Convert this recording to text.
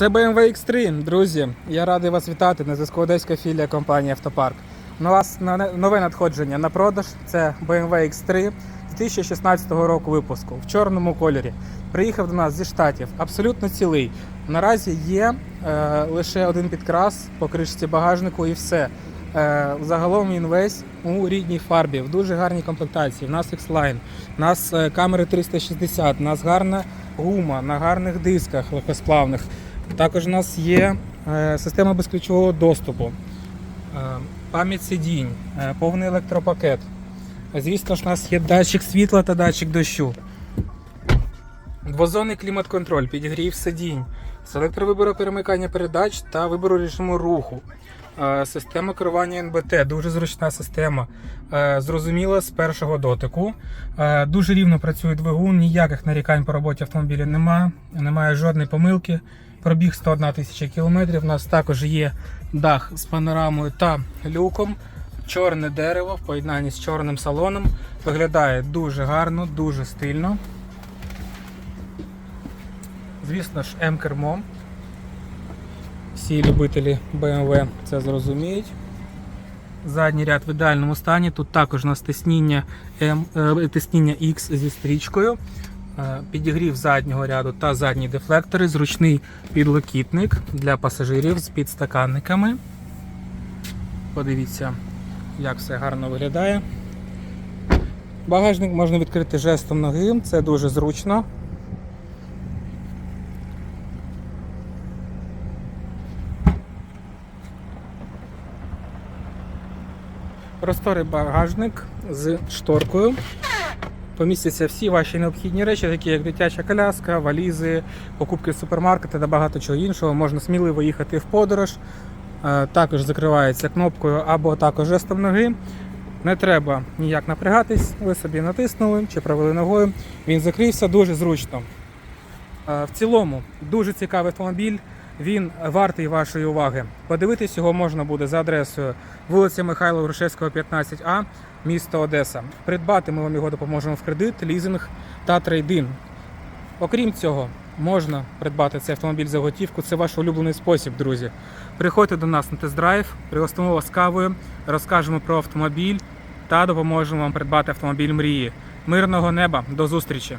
Це BMW X3, друзі. Я радий вас вітати на зв'язку Одеська філія компанії Автопарк. У нас на- нове надходження на продаж. Це BMW X3 2016 року випуску в чорному кольорі. Приїхав до нас зі штатів, абсолютно цілий. Наразі є е, лише один підкрас по кришці багажнику і все. Е, загалом він весь у рідній фарбі, в дуже гарній комплектації. У нас X-Line, у нас е, камери 360, у нас гарна гума на гарних дисках легкосплавних. Також у нас є е, система безключового доступу, е, пам'ять сидінь, е, повний електропакет. Звісно ж, у нас є датчик світла та датчик дощу. Двозонний клімат-контроль, підігрів сидінь, з електровибору перемикання передач та вибору режиму руху. Система керування НБТ, дуже зручна система. Зрозуміла з першого дотику. Дуже рівно працює двигун, ніяких нарікань по роботі автомобіля немає, немає жодної помилки. Пробіг 101 тисяча кілометрів. У нас також є дах з панорамою та люком. Чорне дерево в поєднанні з чорним салоном. Виглядає дуже гарно, дуже стильно. Звісно ж, М-кермо. Всі любителі BMW це зрозуміють. Задній ряд в ідеальному стані. Тут також у нас тисніння, М, е, тисніння X зі стрічкою, підігрів заднього ряду та задні дефлектори, зручний підлокітник для пасажирів з підстаканниками. Подивіться, як все гарно виглядає. Багажник можна відкрити жестом ноги, це дуже зручно. Просторий багажник з шторкою. Помістяться всі ваші необхідні речі, такі як дитяча коляска, валізи, покупки з та багато чого іншого. Можна сміливо їхати в подорож. Е, Також закривається кнопкою або також жестом ноги. Не треба ніяк напрягатись, ви собі натиснули чи провели ногою. Він закрився дуже зручно. Е, В цілому дуже цікавий автомобіль. Він вартий вашої уваги. Подивитись його можна буде за адресою вулиця Михайла Грушевського, 15А, місто Одеса. Придбати ми вам його допоможемо в кредит, лізинг та трейдин. Окрім цього, можна придбати цей автомобіль за готівку. Це ваш улюблений спосіб, друзі. Приходьте до нас на тест-драйв, пригостимо вас кавою, розкажемо про автомобіль та допоможемо вам придбати автомобіль мрії. Мирного неба, до зустрічі!